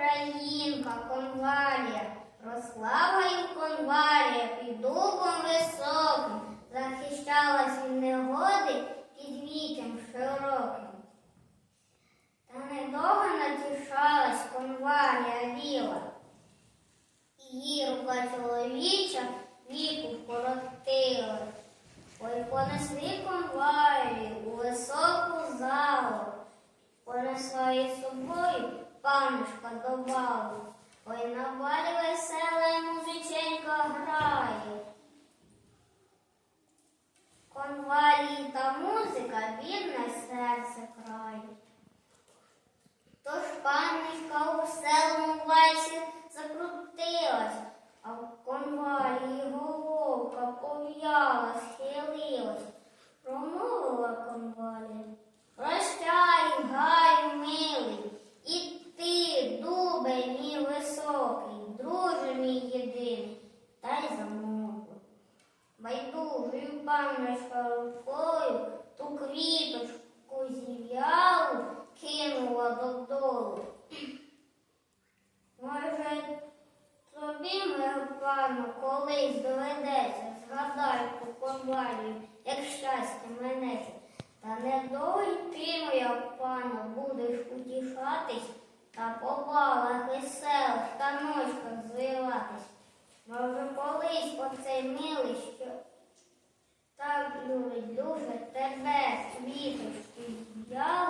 українка конвалія, росла гаю конвалія під дубом високим, захищалась від негоди під вітям широким. Та недовго натішалась конвалія біла, її рука чоловіча віку вкоротила. Ой, понесли конвалію у високу залу, понесла із собою панушка до балу. Ой, на Байдужою рукою ту квіточку зів'ялу кинула додолу. Може, тобі, моя пану, колись доведеться, згадай ту конвалію, як щастя минеться. Та недовго й ти, моя пана, будеш утішатись та по балах веселих та ночках звиватись. Може, колись оцей милий, люблю тебе, квіточки, я